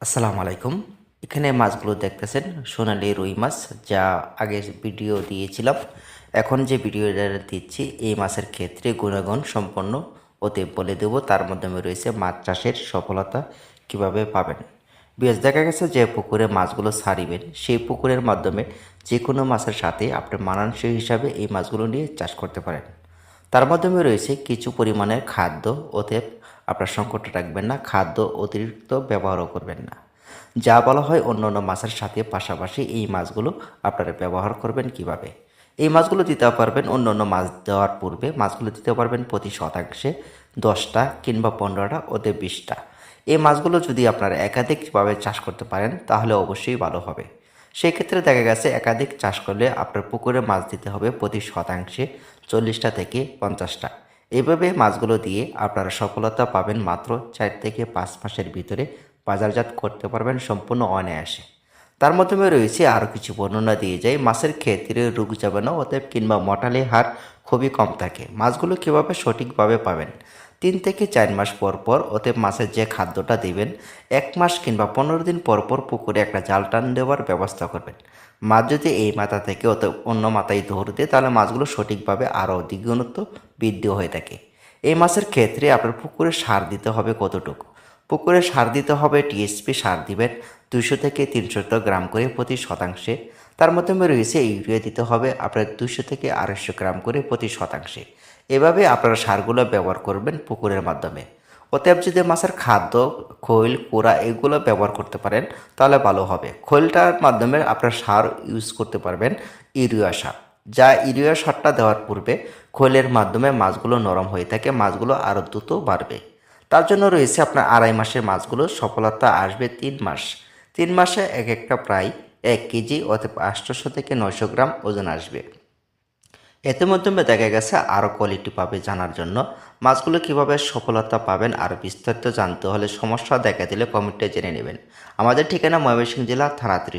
আসসালামু আলাইকুম। এখানে মাছগুলো দেখতেছেন, সোনালি রুই মাছ, যা আগে ভিডিও দিয়েছিলাম। এখন যে ভিডিওটা দিচ্ছি, এই মাছের ক্ষেত্রে গুণাগুণ সম্পন্ন ওতে বলে দেব। তার মাধ্যমে রয়েছে মাছ চাষের সফলতা কীভাবে পাবেন। বেশ দেখা গেছে যে পুকুরে মাছগুলো ছাড়িবেন। সেই পুকুরের মাধ্যমে যে কোনো মাছের সাথে আপনি মানানসই হিসাবে এই মাছগুলো নিয়ে চাষ করতে পারেন। তার মাধ্যমে রয়েছে কিছু পরিমাণের খাদ্য ওতে আপনার সংকটে রাখবেন না, খাদ্য অতিরিক্ত ব্যবহারও করবেন না। যা বলা হয় অন্য অন্য মাছের সাথে পাশাপাশি এই মাছগুলো আপনারা ব্যবহার করবেন কীভাবে? এই মাছগুলো দিতে পারবেন অন্য অন্য মাছ দেওয়ার পূর্বে মাছগুলো দিতে পারবেন প্রতি শতাংশে দশটা কিংবা পনেরোটা ওতে বিশটা। এই মাছগুলো যদি আপনারা একাধিকভাবে চাষ করতে পারেন, তাহলে অবশ্যই ভালো হবে। সেই ক্ষেত্রে দেখা গেছে একাধিক চাষ করলে আপনার পুকুরে মাছ দিতে হবে প্রতি শতাংশে চল্লিশটা থেকে পঞ্চাশটা। এভাবে মাছগুলো দিয়ে আপনারা সফলতা পাবেন মাত্র চার থেকে পাঁচ মাসের ভিতরে বাজারজাত করতে পারবেন সম্পূর্ণ অনায়াসে। তার মাধ্যমে রয়েছে আরও কিছু বর্ণনা দিয়ে যায়, মাছের ক্ষেত্রে রোগ যাবে না অতএব কিংবা মটালে হার খুবই কম থাকে। মাছগুলো কীভাবে সঠিকভাবে পাবেন? তিন থেকে চার মাস পর পর অতএব মাছের যে খাদ্যটা দিবেন, এক মাস কিংবা পনেরো দিন পর পর পুকুরে একটা জাল টান দেওয়ার ব্যবস্থা করবেন। মাছ যদি এই মাথা থেকে অত অন্য মাথায় ধরে দেয়, তাহলে মাছগুলো সঠিকভাবে আরও দ্বিগুণত্ব বৃদ্ধি হয়ে থাকে। এই মাছের ক্ষেত্রে আপনার পুকুরে সার দিতে হবে কতটুকু? পুকুরে সার দিতে হবে, টিএসপি সার দিবেন দুশো থেকে তিনশো গ্রাম করে প্রতি শতাংশে। তার মাধ্যমে রয়েছে ইউরিয়া দিতে হবে আপনার দুশো থেকে আড়াইশো গ্রাম করে প্রতি শতাংশে। এভাবে আপনারা সারগুলো ব্যবহার করবেন পুকুরের মাধ্যমে। অতএব যদি মাছের খাদ্য, খৈল, কুড়া এগুলো ব্যবহার করতে পারেন, তাহলে ভালো হবে। খৈলটার মাধ্যমে আপনার সার ইউজ করতে পারবেন ইউরিয়া সার। যা ইউরিয়া সারটা দেওয়ার পূর্বে খৈলের মাধ্যমে মাছগুলো নরম হয়ে থাকে, মাছগুলো আরও দ্রুত বাড়বে। তার জন্য রয়েছে আপনার আড়াই মাসের মাছগুলো সফলতা আসবে তিন মাস। তিন মাসে এক একটা প্রায় এক কেজি অথবা আটশোশো থেকে নয়শো গ্রাম ওজন আসবে। এতে মাধ্যমে দেখা গেছে আরও কোয়ালিটি পাবে জানার জন্য। মাছগুলো কীভাবে সফলতা পাবেন আর বিস্তারিত জানতে হলে সমস্যা দেখা দিলে কমেন্টে জেনে নেবেন। আমাদের ঠিকানা ময়মনসিংহ জেলা, থানা